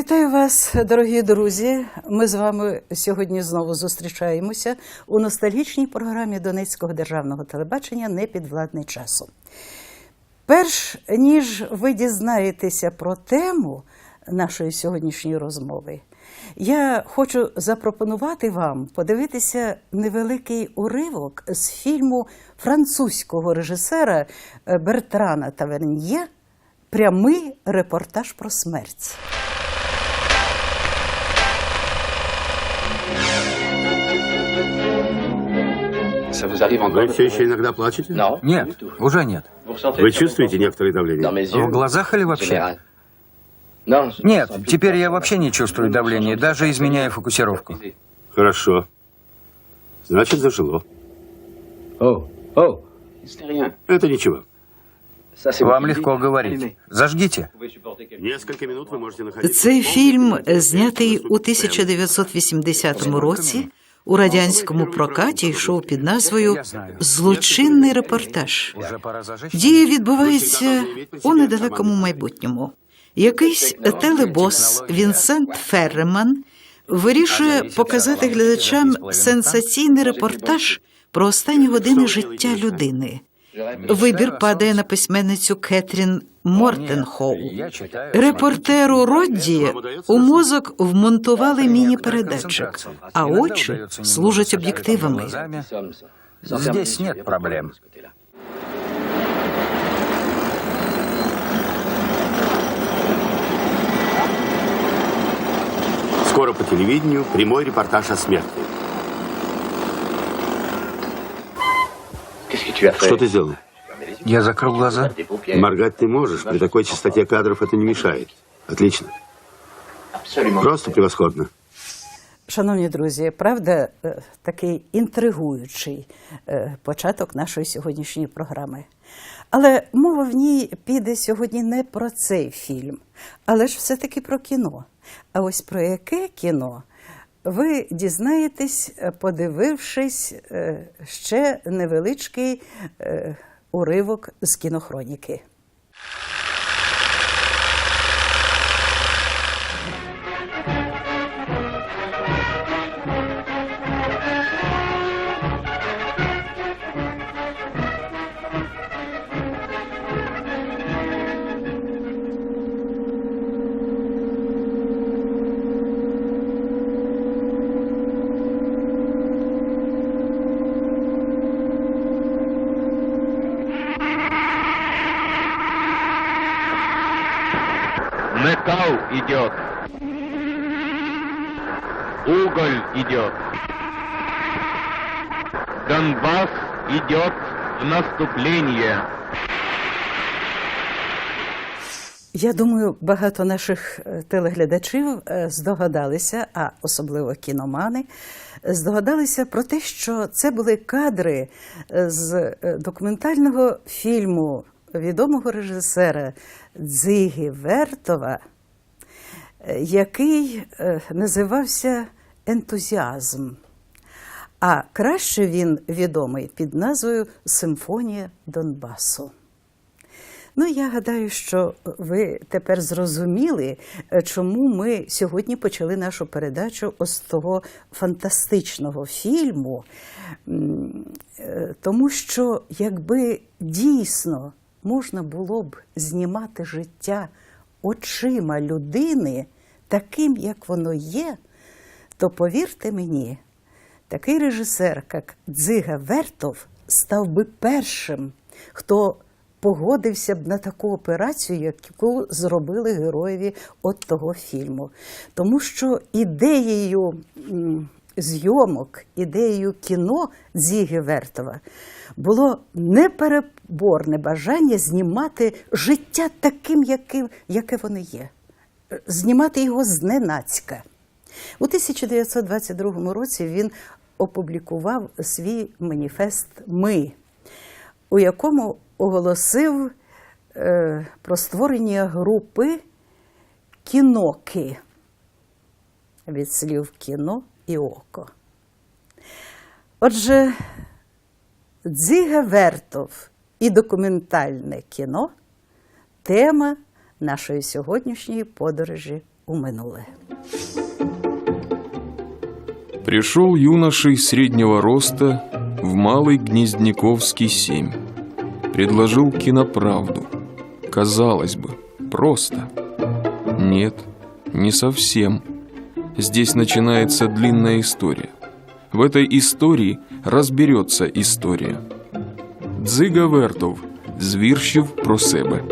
Вітаю вас, дорогі друзі. Ми з вами сьогодні знову зустрічаємося у ностальгічній програмі Донецького державного телебачення Непідвладний часу. Перш ніж ви дізнаєтеся про тему нашої сьогоднішньої розмови, я хочу запропонувати вам подивитися невеликий уривок з фільму французького режисера е, Бертрана Таверньє Прямий репортаж про смерть. Вы все еще иногда плачете? Нет, уже нет. Вы чувствуете некоторые давление? В глазах или вообще? Нет, теперь я вообще не чувствую давления, даже изменяя фокусировку. Хорошо. Значит, зажило. О, о. Это ничего. Вам легко говорить. Зажгите. Несколько минут вы можете находиться. Це фильм снятый у 1980 році У радянському прокаті йшов під назвою Злочинний репортаж. Дія відбувається у недалекому майбутньому. Якийсь телебос Вінсент Ферреман вирішує показати глядачам сенсаційний репортаж про останні години життя людини. Вибір падає на письменницю Кетрін Мортенхоу. Репортеру Родді у мозок вмонтували міні-передатчик, а очі служать об'єктивами. Здесь нет проблем. Скоро по телевидению прямой репортаж о смерти. Что ты сделал? Я закрыл глаза. Tes paupières. Моргать ты можешь. При такой частоте кадров это не мешает. Отлично. Absolument. Просто превосходно. Шановні друзі, правда, е, такий інтригуючий е, початок нашої сьогоднішньої програми. Але мова в ній піде сьогодні не про цей фільм, але ж все-таки про кіно. А ось про яке кіно ви дізнаєтесь, е, подивившись е, ще невеличкий е, уривок з кінохроніки. Металл идет. Уголь идет. Донбасс идет в наступление. Я думаю, багато наших е, телеглядачів е, здогадалися, а особливо кіномани, е, здогадалися про те, що це були кадри з документального фільму відомого режисера Дзиги Вертова, який е, називався Ентузіазм. А краще він відомий під назвою Симфонія Донбасу. Ну, я гадаю, що ви тепер зрозуміли, е, чому ми сьогодні почали нашу передачу з того фантастичного фільму. Е, Тому що якби дійсно можна було б знімати життя очима людини таким, як воно є, то повірте мені, такий режисер, як Дзига Вертов, став би першим, хто погодився б на таку операцію, яку зробили героєві от того фільму. Тому що ідеєю зйомок, ідеєю кіно Дзіги Вертова. Було непереборне бажання знімати життя таким, яким, яке воно є, знімати його зненацька. У 1922 році він опублікував свій маніфест Ми, у якому оголосив е, про створення групи кіноки від слів кіно і око. Отже, Дзига Вертов і документальне кіно тема нашої сьогоднішньої подорожі у минуле. Пришел юношей среднего роста в Малый Гнездниковский 7. Предложил киноправду. Казалось бы, просто. Нет, не совсем. Здесь начинается длинная история. В этой истории разберется история. Дзига Вертов звірщив про себе.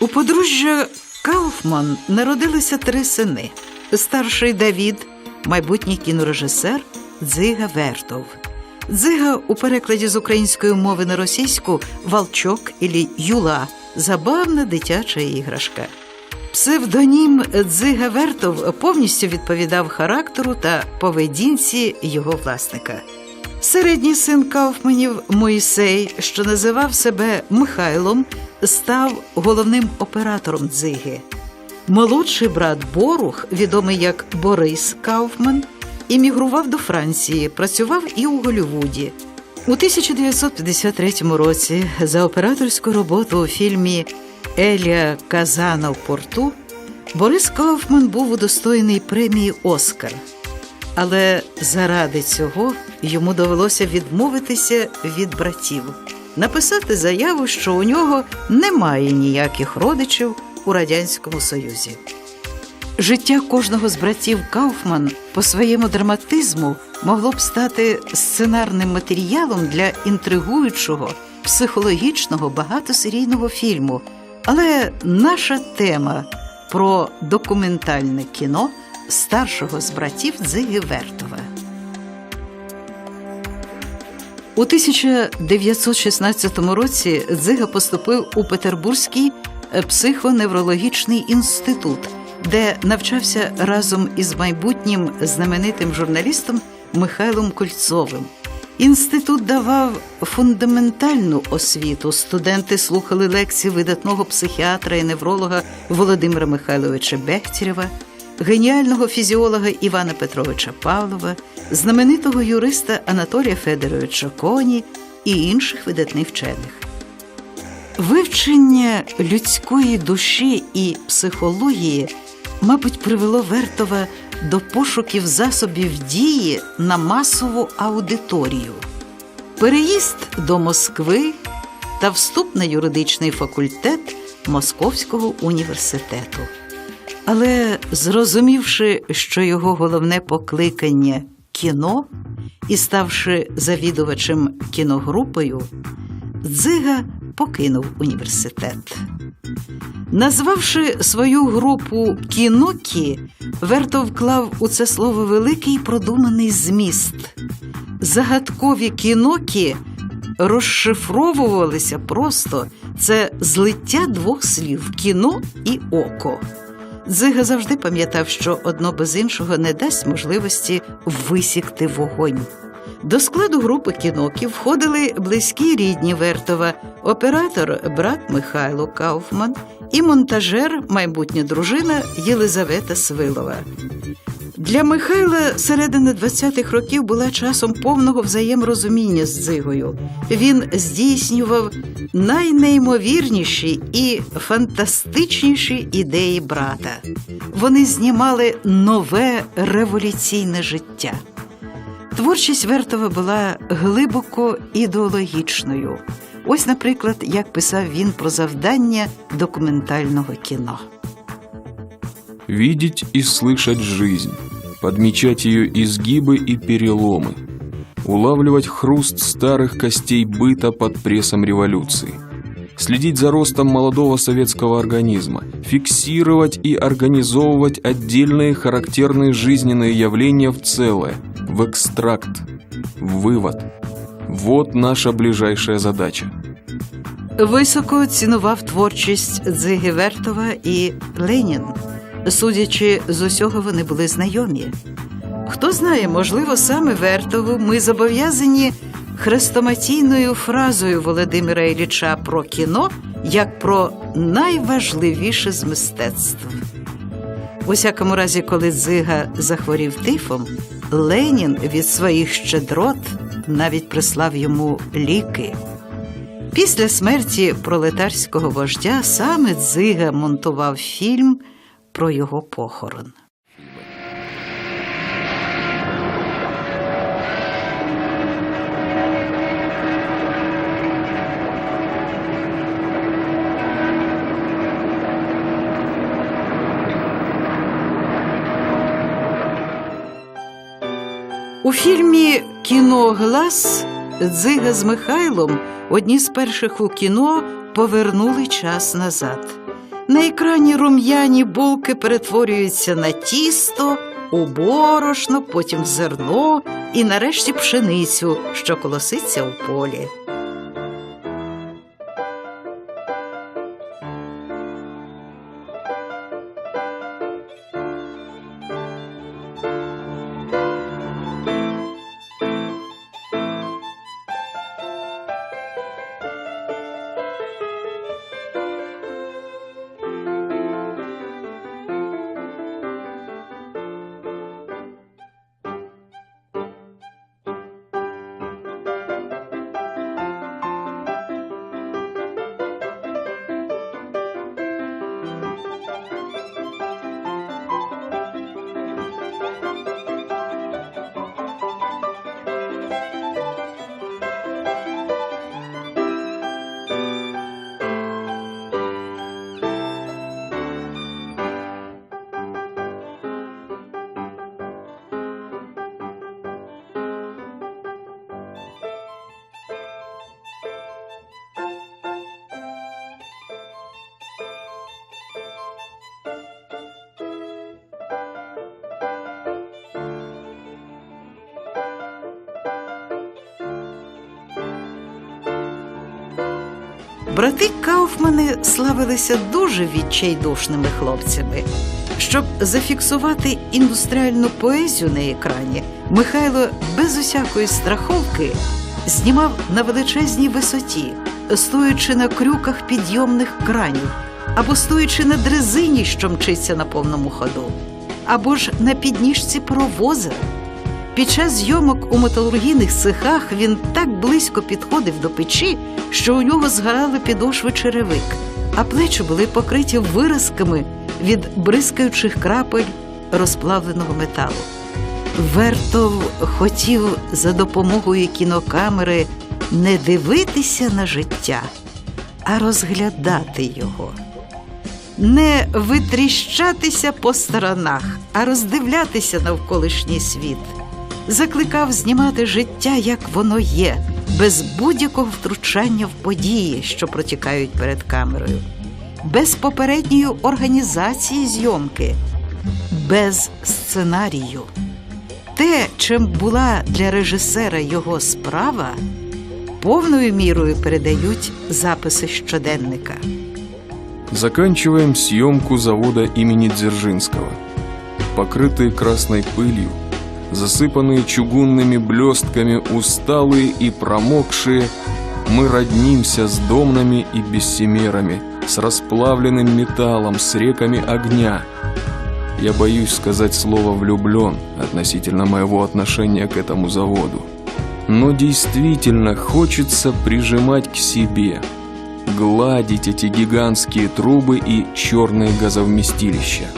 У подружжя Кауфман народилися три сини: старший Давід, майбутній кінорежисер Дзига Вертов. Дзига у перекладі з української мови на російську Валчок ілі Юла забавна дитяча іграшка. Псевдонім Дзига Вертов повністю відповідав характеру та поведінці його власника. Середній син Кауфманів Моїсей, що називав себе Михайлом, став головним оператором дзиги. Молодший брат Борух, відомий як Борис Кауфман, іммігрував до Франції, працював і у Голлівуді. У 1953 році за операторську роботу у фільмі Елія Казана в порту Борис Кауфман був удостоєний премії Оскар. Але заради цього йому довелося відмовитися від братів, написати заяву, що у нього немає ніяких родичів у Радянському Союзі. Життя кожного з братів Кауфман по своєму драматизму могло б стати сценарним матеріалом для інтригуючого, психологічного багатосерійного фільму. Але наша тема про документальне кіно старшого з братів Дзиги Вертова. У 1916 році Дзига поступив у Петербурзький психоневрологічний інститут, де навчався разом із майбутнім знаменитим журналістом Михайлом Кольцовим. Інститут давав фундаментальну освіту. Студенти слухали лекції видатного психіатра і невролога Володимира Михайловича Бехтєрева, геніального фізіолога Івана Петровича Павлова, знаменитого юриста Анатолія Федоровича Коні і інших видатних вчених. Вивчення людської душі і психології, мабуть, привело Вертова до пошуків засобів дії на масову аудиторію. Переїзд до Москви та вступ на юридичний факультет Московського університету. Але зрозумівши, що його головне покликання кіно, і ставши завідувачем кіногрупою, Дзига покинув університет. Назвавши свою групу кінокі, Верто вклав у це слово великий продуманий зміст. Загадкові кінокі розшифровувалися просто це злиття двох слів кіно і око. Дзига завжди пам'ятав, що одно без іншого не дасть можливості висікти вогонь. До складу групи кіноків входили близькі рідні Вертова, оператор брат Михайло Кауфман і монтажер, майбутня дружина Єлизавета Свилова. Для Михайла середина 20-х років була часом повного взаєморозуміння з дзигою. Він здійснював найнеймовірніші і фантастичніші ідеї брата. Вони знімали нове революційне життя. Творчість Вертова була глибоко ідеологічною. Ось, наприклад, як писав він про завдання документального кіно. Видеть и слышать жизнь, подмечать ее изгибы и переломы, улавливать хруст старых костей быта под прессом революции, следить за ростом молодого советского организма, фиксировать и организовывать отдельные характерные жизненные явления в целое, в экстракт, в вывод. Вот наша ближайшая задача. Високо цінував творчість Дзиги Вертова і Ленін. Судячи з усього, вони були знайомі. Хто знає, можливо, саме Вертову ми зобов'язані хрестоматійною фразою Володимира Ілліча про кіно як про найважливіше з мистецтв. У всякому разі, коли Дзига захворів тифом, Ленін від своїх щедрот навіть прислав йому ліки. Після смерті пролетарського вождя саме Дзига монтував фільм про його похорон. У фільмі Кіно Глас Дзига з Михайлом одні з перших у кіно повернули час назад. На екрані рум'яні булки перетворюються на тісто, у борошно, потім в зерно і нарешті пшеницю, що колоситься у полі. Брати Кауфмани славилися дуже відчайдушними хлопцями. Щоб зафіксувати індустріальну поезію на екрані, Михайло без усякої страховки знімав на величезній висоті, стоячи на крюках підйомних кранів, або стоячи на дрезині, що мчиться на повному ходу, або ж на підніжці паровоза. Під час зйомок у металургійних цехах він так близько підходив до печі, що у нього згорали підошви черевик, а плечі були покриті виразками від бризкаючих крапель розплавленого металу. Вертов хотів за допомогою кінокамери не дивитися на життя, а розглядати його. Не витріщатися по сторонах, а роздивлятися навколишній світ Закликав знімати життя, як воно є, без будь-якого втручання в події, що протікають перед камерою, без попередньої організації зйомки, без сценарію. Те, чим була для режисера його справа, повною мірою передають записи щоденника. Заканчиваем съемку завода имени Дзержинского. Покрытые красной пылью, засыпанные чугунными блестками, усталые и промокшие, мы роднимся с домнами и бессемерами, с расплавленным металлом, с реками огня. Я боюсь сказать слово «влюблен» относительно моего отношения к этому заводу. Но действительно хочется прижимать к себе, гладить эти гигантские трубы и черные газовместилища.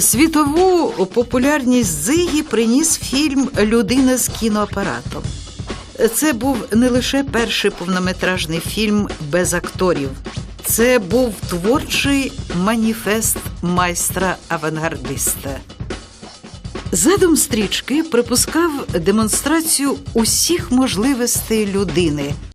Світову популярність Зигі приніс фільм Людина з кіноапаратом. Це був не лише перший повнометражний фільм без акторів, це був творчий маніфест майстра-авангардиста. Задум стрічки припускав демонстрацію усіх можливостей людини